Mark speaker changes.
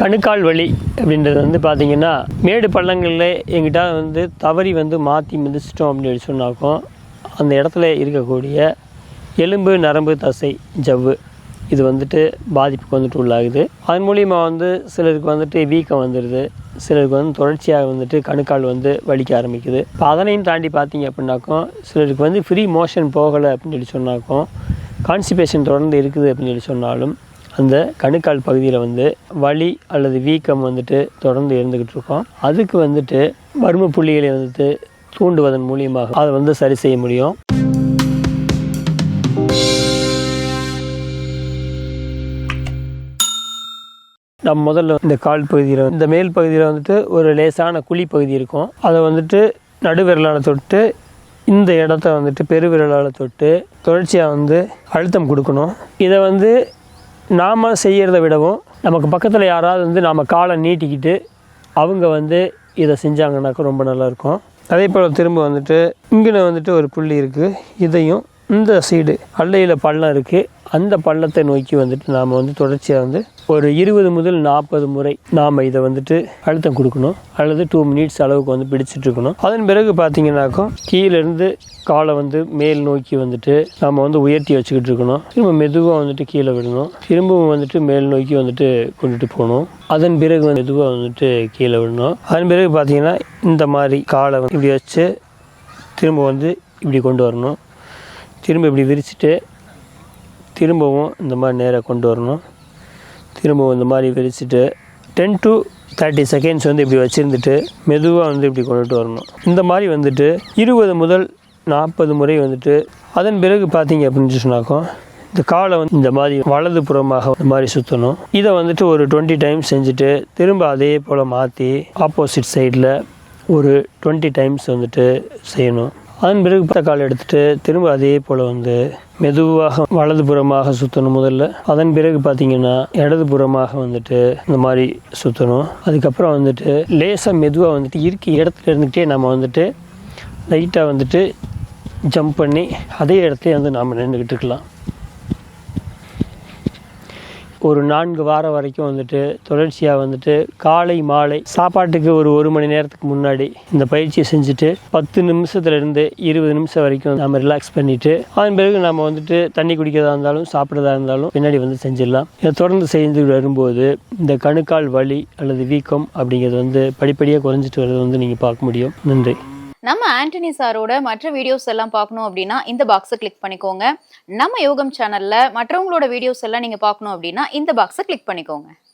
Speaker 1: கணுக்கால் வலி அப்படின்றது வந்து பார்த்தீங்கன்னா மேடு பள்ளங்களில் எங்கிட்ட வந்து தவறி வந்து மாற்றி மிதிச்சிட்டோம் அப்படின்னு சொன்னாக்கும் அந்த இடத்துல இருக்கக்கூடிய எலும்பு நரம்பு தசை ஜவ்வு இது வந்துட்டு பாதிப்புக்கு வந்துட்டு உள்ளாகுது. அதன் மூலிமா வந்து சிலருக்கு வந்துட்டு வீக்கம் வந்துடுது சிலருக்கு வந்து தொடர்ச்சியாக வந்துட்டு கணுக்கால் வந்து வலிக்க ஆரம்பிக்குது. இப்போ அதனையும் தாண்டி பார்த்தீங்க அப்படின்னாக்கும் சிலருக்கு வந்து ஃப்ரீ மோஷன் போகலை அப்படின்னு சொல்லி சொன்னாக்கும் கான்ஸ்டிபேஷன் தொடர்ந்து இருக்குது அப்படின்னு சொல்லி சொன்னாலும் அந்த கணுக்கால் பகுதியில் வந்து வலி அல்லது வீக்கம் வந்துட்டு தொடர்ந்து இருந்துக்கிட்டு இருக்கோம். அதுக்கு வந்துட்டு மர்ம புள்ளிகளை வந்துட்டு தூண்டுவதன் மூலியமாக அதை வந்து சரி செய்ய முடியும். நம்ம முதல்ல இந்த கால் பகுதியில் இந்த மேல் பகுதியில் வந்துட்டு ஒரு லேசான குழி பகுதி இருக்கும். அதை வந்துட்டு நடுவிரலால் தொட்டு இந்த இடத்த வந்துட்டு பெருவிரலால் தொட்டு தொடர்ச்சியாக வந்து அழுத்தம் கொடுக்கணும். இதை வந்து நாம் செய்கிறத விடவும் நமக்கு பக்கத்தில் யாராவது வந்து நாம் காலை நீட்டிக்கிட்டு அவங்க வந்து இதை செஞ்சாங்கன்னாக்கா ரொம்ப நல்லாயிருக்கும் அதே போல் திரும்ப வந்துட்டு இங்கே வந்துட்டு ஒரு புள்ளி இருக்குது இதையும் இந்த சைடு அல்லையில் பள்ளம் இருக்குது அந்த பள்ளத்தை நோக்கி வந்துட்டு நாம் வந்து தொடர்ச்சியாக வந்து ஒரு இருபது முதல் நாற்பது முறை நாம் இதை வந்துட்டு அழுத்தம் கொடுக்கணும். அல்லது டூ மினிட்ஸ் அளவுக்கு வந்து பிடிச்சிட்டு இருக்கணும். அதன் பிறகு பார்த்தீங்கன்னாக்கோ கீழேருந்து காலை வந்து மேல் நோக்கி வந்துட்டு நாம் வந்து உயர்த்தி வச்சுக்கிட்டு இருக்கணும். திரும்ப மெதுவாக வந்துட்டு கீழே விடணும். திரும்பவும் வந்துட்டு மேல் நோக்கி வந்துட்டு கொண்டுட்டு போகணும். அதன் பிறகு வந்து மெதுவாக வந்துட்டு கீழே விடணும். அதன் பிறகு பார்த்தீங்கன்னா இந்த மாதிரி காலை வந்து இப்படி வச்சு திரும்ப வந்து இப்படி கொண்டு வரணும். திரும்ப இப்படி விரிச்சிட்டு திரும்பவும் இந்த மாதிரி நேராக கொண்டு வரணும். திரும்பவும் இந்த மாதிரி விரிச்சிட்டு டென் டு தேர்ட்டி செகண்ட்ஸ் வந்து இப்படி வச்சுருந்துட்டு மெதுவாக வந்து இப்படி கொண்டுட்டு வரணும். இந்த மாதிரி வந்துட்டு இருபது முதல் நாற்பது முறை வந்துட்டு அதன் பிறகு பார்த்தீங்க அப்படின்னு சொன்னாக்கோ இந்த காலை வந்து இந்த மாதிரி வலது புறமாக இந்த மாதிரி சுற்றணும் இதை வந்துட்டு ஒரு டுவெண்ட்டி டைம்ஸ் செஞ்சுட்டு திரும்ப அதே போல் மாற்றி ஆப்போசிட் சைடில் ஒரு டுவெண்ட்டி டைம்ஸ் வந்துட்டு செய்யணும். அதன் பிறகு பத்த கால் எடுத்துட்டு திரும்ப அதே போல் வந்து மெதுவாக வலது புறமாக சுற்றணும் முதல்ல. அதன் பிறகு பார்த்தீங்கன்னா இடது புறமாக வந்துட்டு இந்த மாதிரி சுற்றணும் அதுக்கப்புறம் வந்துட்டு லேசாக மெதுவாக வந்துட்டு இருக்க இடத்துல இருந்துகிட்டே நம்ம வந்துட்டு லைட்டாக வந்துட்டு ஜம்ப் பண்ணி அதே இடத்துல வந்து நாம் நின்றுக்கிட்டு இருக்கலாம். ஒரு நான்கு வாரம் வரைக்கும் வந்துட்டு தொடர்ச்சியாக வந்துட்டு காலை மாலை சாப்பாட்டுக்கு ஒரு ஒரு மணி நேரத்துக்கு முன்னாடி இந்த பயிற்சியை செஞ்சுட்டு பத்து நிமிஷத்துலேருந்து இருபது நிமிஷம் வரைக்கும் நம்ம ரிலாக்ஸ் பண்ணிவிட்டு அதன் பிறகு நம்ம வந்துட்டு தண்ணி குடிக்கிறதா இருந்தாலும் சாப்பிட்றதா இருந்தாலும் பின்னாடி வந்து செஞ்சிடலாம். இதை தொடர்ந்து செய்து வரும்போது இந்த கணுக்கால் வலி அல்லது வீக்கம் அப்படிங்கிறது வந்து படிப்படியாக குறைஞ்சிட்டு வர்றது வந்து நீங்கள் பார்க்க முடியும். நன்றி.
Speaker 2: நம்ம ஆண்டனி சாரோட மற்ற வீடியோஸ் எல்லாம் பார்க்கணும் அப்படின்னா இந்த பாக்ஸை கிளிக் பண்ணிக்கோங்க. நம்ம யோகம் சேனல்ல மற்றவங்களோட வீடியோஸ் எல்லாம் நீங்க பார்க்கணும் அப்படின்னா இந்த பாக்ஸை கிளிக் பண்ணிக்கோங்க.